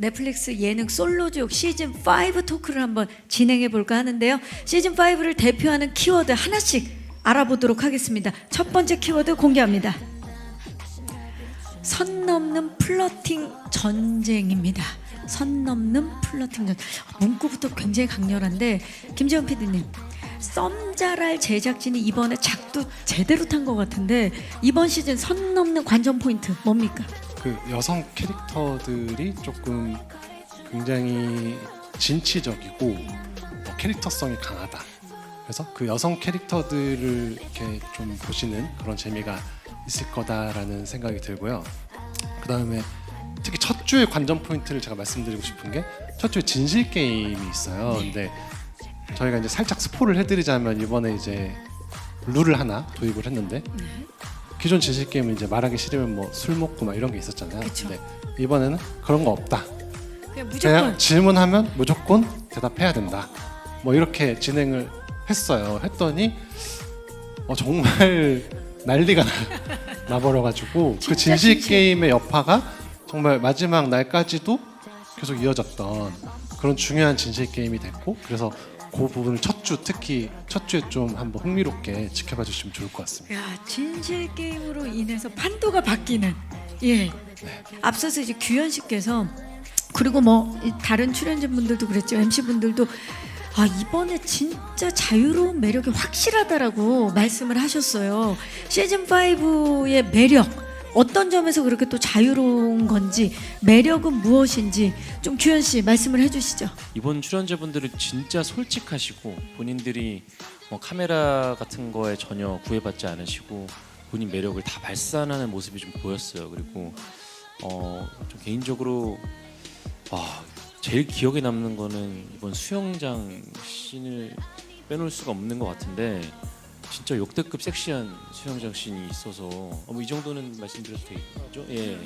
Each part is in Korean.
넷플릭스 예능 솔로지옥 시즌 5 토크를 한번 진행해 볼까 하는데요. 시즌 5를 대표하는 키워드 하나씩 알아보도록 하겠습니다. 첫 번째 키워드 공개합니다. 선 넘는 플러팅 전쟁입니다. 선 넘는 플러팅 전 문구부터 굉장히 강렬한데 김재원 PD님 썸자랄 제작진이 이번에 작두 제대로 탄 것 같은데 이번 시즌 선 넘는 관전 포인트 뭡니까? 그 여성 캐릭터들이 조금 굉장히 진취적이고 뭐 캐릭터성이 강하다. 그래서 그 여성 캐릭터들을 이렇게 좀 보시는 그런 재미가 있을 거다라는 생각이 들고요. 그 다음에 특히 첫 주의 관전 포인트를 제가 말씀드리고 싶은 게 첫 주에 진실 게임이 있어요. 근데 저희가 이제 살짝 스포를 해드리자면 이번에 이제 룰을 하나 도입을 했는데 기존 진실 게임은 이제 말하기 싫으면 뭐 술 먹고 막 이런 게 있었잖아요. 그쵸. 근데 이번에는 그런 거 없다. 그냥 무조건 질문하면 무조건 대답해야 된다. 뭐 이렇게 진행을 했어요. 했더니 어, 정말 난리가 나, 나버려가지고 그 진짜 진실 진실. 게임의 여파가 정말 마지막 날까지도 계속 이어졌던 그런 중요한 진실 게임이 됐고 그래서 그 부분을 첫 주 특히 첫 주에 좀 한번 흥미롭게 지켜봐 주시면 좋을 것 같습니다. 야 진실 게임으로 인해서 판도가 바뀌는. 예. 앞서서 이제 규현 씨께서 그리고 뭐이 다른 출연진분들도 그랬죠. MC 분들도 아 이번에 진짜 자유로운 매력이 확실하다라고 말씀을 하셨어요. 시즌 5의 매력 어떤 점에서 그렇게 또 자유로운 건지 매력은 무엇인지 좀 규현 씨 말씀을 해주시죠. 이번 출연자분들은 진짜 솔직하시고 본인들이 뭐 카메라 같은 거에 전혀 구애받지 않으시고 본인 매력을 다 발산하는 모습이 좀 보였어요. 그리고 어, 좀 개인적으로 와 제일 기억에 남는 거는 이번 수영장 씬을 빼놓을 수가 없는 것 같은데 진짜 역대급 섹시한 수영장 씬이 있어서 어, 뭐이 정도는 말씀드려도 되겠죠? 예.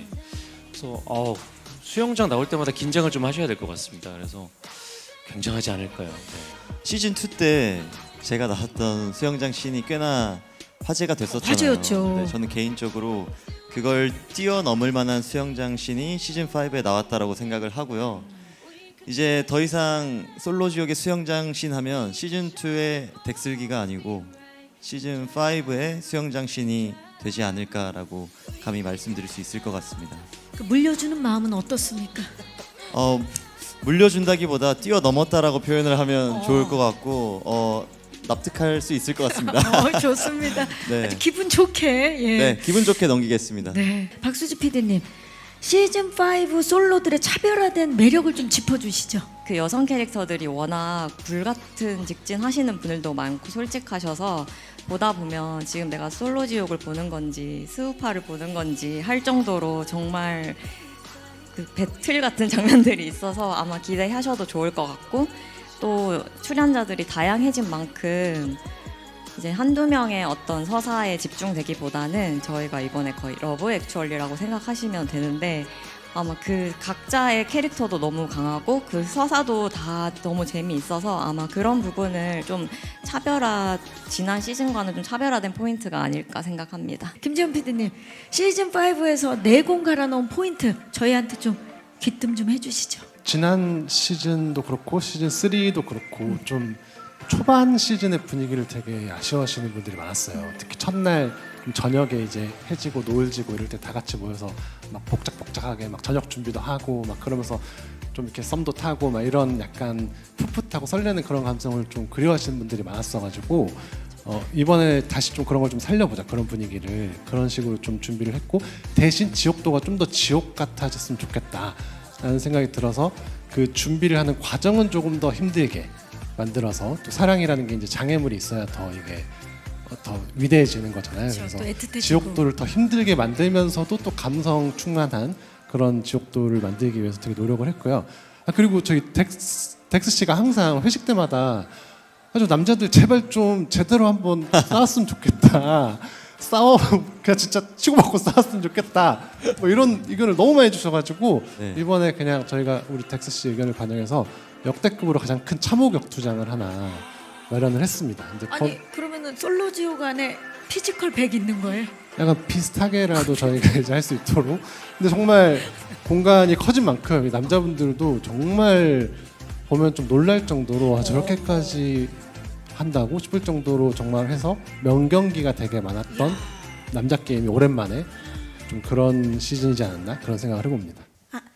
그래서 어, 수영장 나올 때마다 긴장을 좀 하셔야 될 것 같습니다. 그래서 굉장하지 않을까요? 네. 시즌 2 때 제가 나왔던 수영장 씬이 꽤나 화제가 됐었잖아요. 화제였죠. 네, 저는 개인적으로 그걸 뛰어넘을 만한 수영장 씬이 시즌 5에 나왔다라고 생각을 하고요. 이제 더 이상 솔로 지옥의 수영장 씬 하면 시즌 2의 덱슬기가 아니고 시즌 5의 수영장 씬이 되지 않을까라고 감히 말씀드릴 수 있을 것 같습니다. 그 물려주는 마음은 어떻습니까? 어 물려준다기보다 뛰어넘었다라고 표현을 하면 어. 좋을 것 같고 어 납득할 수 있을 것 같습니다. 어, 좋습니다. 네. 아주 기분 좋게 예. 네, 기분 좋게 넘기겠습니다. 네, 박수지 PD님 시즌 5 솔로들의 차별화된 매력을 좀 짚어주시죠. 그 여성 캐릭터들이 워낙 불 같은 직진 하시는 분들도 많고 솔직하셔서 보다 보면 지금 내가 솔로 지옥을 보는 건지 스우파를 보는 건지 할 정도로 정말 그 배틀 같은 장면들이 있어서 아마 기대하셔도 좋을 것 같고 또 출연자들이 다양해진 만큼 이제 한두 명의 어떤 서사에 집중되기보다는 저희가 이번에 거의 러브 액츄얼리라고 생각하시면 되는데 아마 그 각자의 캐릭터도 너무 강하고 그 서사도 다 너무 재미있어서 아마 그런 부분을 좀 차별화 지난 시즌과는 좀 차별화된 포인트가 아닐까 생각합니다. 김재현 PD님 시즌 5에서 내공 갈아놓은 포인트 저희한테 좀 귀뜸 좀 해주시죠. 지난 시즌도 그렇고 시즌 3도 그렇고 좀 초반 시즌의 분위기를 되게 아쉬워하시는 분들이 많았어요. 특히 첫날 저녁에 이제 해지고 노을 지고 이럴 때 다 같이 모여서 막 복작복작하게 막 저녁 준비도 하고 막 그러면서 좀 이렇게 썸도 타고 막 이런 약간 풋풋하고 설레는 그런 감성을 좀 그리워하시는 분들이 많았어가지고 어, 이번에 다시 좀 그런 걸 좀 살려보자. 그런 분위기를. 그런 식으로 좀 준비를 했고 대신 지옥도가 좀 더 지옥 같아졌으면 좋겠다라는 생각이 들어서 그 준비를 하는 과정은 조금 더 힘들게 만들어서 또 사랑이라는 게 이제 장애물이 있어야 더 이게 어, 더 위대해지는 거잖아요. 그렇죠. 그래서 또 애틋해지고. 지옥도를 더 힘들게 만들면서도 또 감성 충만한 그런 지옥도를 만들기 위해서 되게 노력을 했고요. 아, 그리고 저희 덱스, 덱스 씨가 항상 회식 때마다 아주 남자들 제발 좀 제대로 한번 싸웠으면 좋겠다. 싸워 그냥 진짜 치고받고 싸웠으면 좋겠다. 뭐 이런 의견을 너무 많이 주셔가지고 네. 이번에 그냥 저희가 우리 덱스 씨 의견을 반영해서 역대급으로 가장 큰 참호 격투장을 하나 마련을 했습니다. 거- 아니 그러면은 솔로 지옥 안에 피지컬 100 있는 거예요. 약간 비슷하게라도 저희가 이제 할 수 있도록. 근데 정말 공간이 커진 만큼 이 남자분들도 정말 보면 좀 놀랄 정도로 아, 저렇게까지 한다고 싶을 정도로 정말 해서 명경기가 되게 많았던 남자 게임이 오랜만에 좀 그런 시즌이지 않았나 그런 생각을 해봅니다.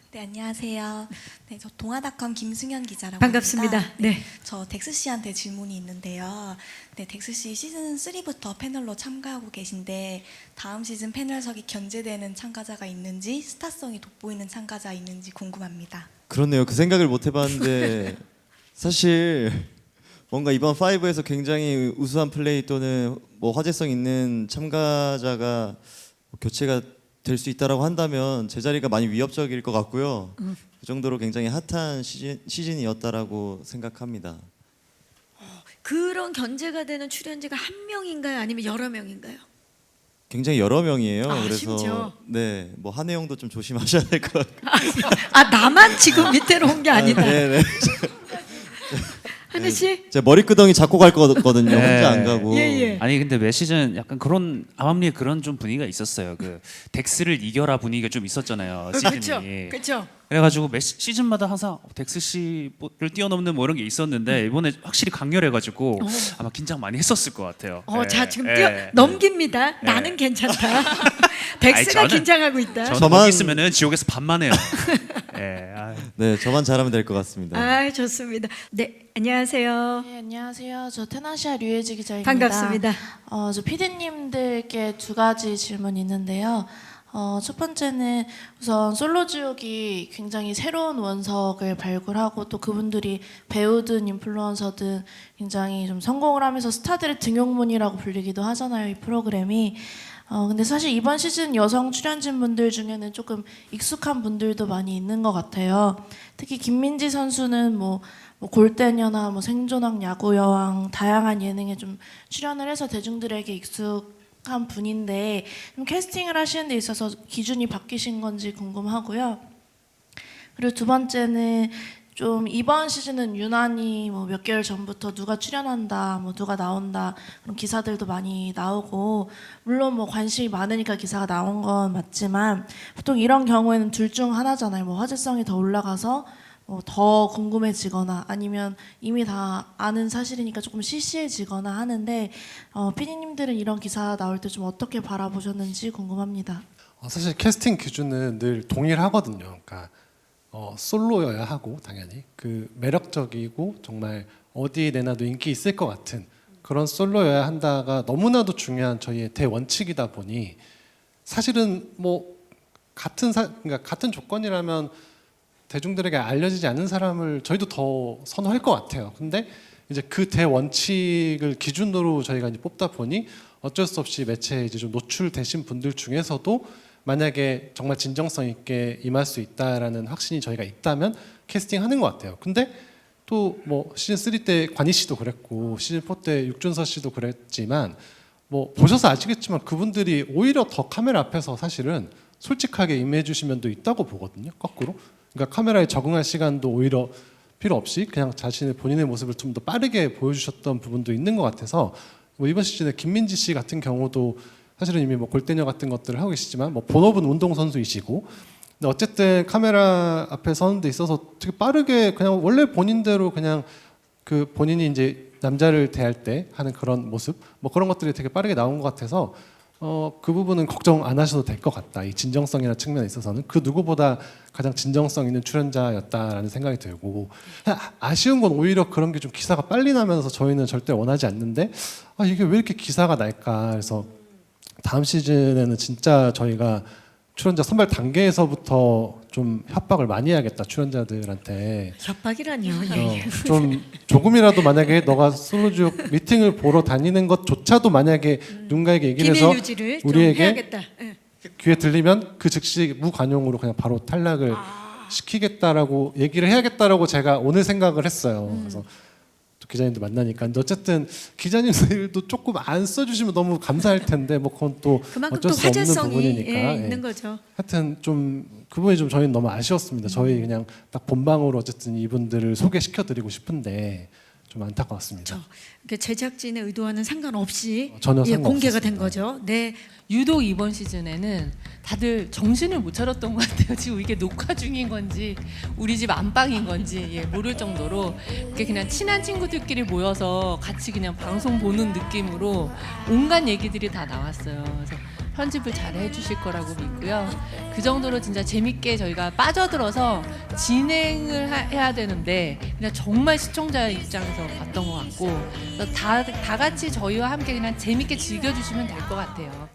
아, 네 안녕하세요. 네, 저 동아닷컴 김승현 기자라고 반갑습니다. 합니다. 네. 저 덱스 씨한테 질문이 있는데요. 네, 덱스 씨 시즌 3부터 패널로 참가하고 계신데 다음 시즌 패널석이 견제되는 참가자가 있는지 스타성이 돋보이는 참가자 있는지 궁금합니다. 그렇네요. 그 생각을 못 해봤는데 사실 뭔가 이번 5에서 굉장히 우수한 플레이 또는 뭐 화제성 있는 참가자가 뭐 교체가 될 수 있다라고 한다면 제 자리가 많이 위협적일 것 같고요. 그 정도로 굉장히 핫한 시즌, 시즌이었다라고 생각합니다. 그런 견제가 되는 출연자가 한 명인가요? 아니면 여러 명인가요? 굉장히 여러 명이에요. 아, 그래서 심지어? 네, 뭐 한혜영도 좀 조심하셔야 될 것 같아요. 아 나만 지금 밑으로 온 게 아니다. 네, 네. 하늘 씨. 제 머리끄덩이 잡고 갈 거거든요. 네. 혼자 안 가고. 예, 예. 아니 근데 매 시즌 약간 그런 암암리에 그런 좀 분위기가 있었어요. 그 덱스를 이겨라 분위기가 좀 있었잖아요. 그렇죠. 시즌이. 그렇죠. 그래가지고 매 시- 시즌마다 항상 덱스 씨를 뛰어넘는 뭐 이런 게 있었는데 이번에 확실히 강렬해가지고 아마 긴장 많이 했었을 것 같아요. 어, 예, 자 지금 예. 뛰어 넘깁니다. 나는 괜찮다. 덱스가 저는- 긴장하고 있다. 저는 저만- 있으면은 지옥에서 반만 해요. 예, 아유. 네, 저만 잘하면 될 것 같습니다. 아 좋습니다. 네 안녕하세요. 네, 안녕하세요. 저 테나시아 류혜지 기자입니다. 반갑습니다. 어, 저 PD님들께 두 가지 질문이 있는데요. 어, 첫 번째는 우선 솔로지옥이 굉장히 새로운 원석을 발굴하고 또 그분들이 배우든 인플루언서든 굉장히 좀 성공을 하면서 스타들의 등용문이라고 불리기도 하잖아요. 이 프로그램이. 어, 근데 사실 이번 시즌 여성 출연진 분들 중에는 조금 익숙한 분들도 많이 있는 것 같아요. 특히 김민지 선수는 뭐, 뭐 골대녀나 뭐 생존왕, 야구여왕 다양한 예능에 좀 출연을 해서 대중들에게 익숙한 분인데 좀 캐스팅을 하시는 데 있어서 기준이 바뀌신 건지 궁금하고요. 그리고 두 번째는 좀 이번 시즌은 유난히 뭐 몇 개월 전부터 누가 출연한다, 뭐 누가 나온다 그런 기사들도 많이 나오고 물론 뭐 관심이 많으니까 기사가 나온 건 맞지만 보통 이런 경우에는 둘 중 하나잖아요. 뭐 화제성이 더 올라가서 뭐 더 궁금해지거나 아니면 이미 다 아는 사실이니까 조금 시시해지거나 하는데 어, 피디님들은 이런 기사 나올 때 좀 어떻게 바라보셨는지 궁금합니다. 어, 사실 캐스팅 기준은 늘 동일하거든요. 그러니까 어, 솔로여야 하고 당연히 그 매력적이고 정말 어디에 내놔도 인기 있을 것 같은 그런 솔로여야 한다가 너무나도 중요한 저희의 대원칙이다 보니 사실은 뭐 같은 사, 그러니까 같은 조건이라면 대중들에게 알려지지 않는 사람을 저희도 더 선호할 것 같아요. 근데 이제 그 대원칙을 기준으로 저희가 이제 뽑다 보니 어쩔 수 없이 매체에 이제 좀 노출되신 분들 중에서도 만약에 정말 진정성 있게 임할 수 있다라는 확신이 저희가 있다면 캐스팅하는 것 같아요. 근데 또 뭐 시즌 3 때 관희 씨도 그랬고 시즌 4 때 육준서 씨도 그랬지만 뭐 보셔서 아시겠지만 그분들이 오히려 더 카메라 앞에서 사실은 솔직하게 임해 주신 면도 있다고 보거든요. 거꾸로. 그러니까 카메라에 적응할 시간도 오히려 필요 없이 그냥 자신의 본인의 모습을 좀 더 빠르게 보여주셨던 부분도 있는 것 같아서 뭐 이번 시즌에 김민지 씨 같은 경우도 사실은 이미 뭐 골대녀 같은 것들을 하고 계시지만 뭐 본업은 운동 선수이시고 근데 어쨌든 카메라 앞에 서는 데 있어서 되게 빠르게 그냥 원래 본인대로 그냥 그 본인이 이제 남자를 대할 때 하는 그런 모습 뭐 그런 것들이 되게 빠르게 나온 것 같아서 어 그 부분은 걱정 안 하셔도 될 것 같다. 이 진정성이나 측면에 있어서는 그 누구보다 가장 진정성 있는 출연자였다라는 생각이 들고 아, 아쉬운 건 오히려 그런 게 좀 기사가 빨리 나면서 저희는 절대 원하지 않는데 아 이게 왜 이렇게 기사가 날까 그래서 다음 시즌에는 진짜 저희가 출연자 선발 단계에서부터 좀 협박을 많이 해야겠다 출연자들한테 협박이라니요. 어, 예. 좀 조금이라도 만약에 너가 솔로지옥 미팅을 보러 다니는 것조차도 만약에 누군가에게 얘기를 해서 비밀 유지를 좀 우리에게 해야겠다. 예. 귀에 들리면 그 즉시 무관용으로 그냥 바로 탈락을 시키겠다라고 얘기를 해야겠다라고 제가 오늘 생각을 했어요. 그래서 또 기자님도 만나니까 근데 어쨌든 기자님들도 조금 안 써주시면 너무 감사할 텐데 뭐 그건 또 그만큼 어쩔 또 수 없는 화제성이 부분이니까 예, 예. 있는 거죠. 하여튼 좀 그분이 좀 저희는 너무 아쉬웠습니다. 저희 그냥 딱 본방으로 어쨌든 이분들을 소개시켜드리고 싶은데 좀 안타까웠습니다. 저 이렇게 제작진의 의도와는 상관없이 어, 전혀 예, 공개가. 된 거죠. 네. 유독 이번 시즌에는 다들 정신을 못 차렸던 것 같아요. 지금 이게 녹화 중인 건지 우리 집 안방인 건지 예, 모를 정도로 그냥 친한 친구들끼리 모여서 같이 그냥 방송 보는 느낌으로 온갖 얘기들이 다 나왔어요. 그래서 편집을 잘 해주실 거라고 믿고요. 그 정도로 진짜 재밌게 저희가 빠져들어서 진행을 하- 해야 되는데 그냥 정말 시청자 입장에서 봤던 것 같고 다, 다 같이 저희와 함께 그냥 재밌게 즐겨주시면 될 것 같아요.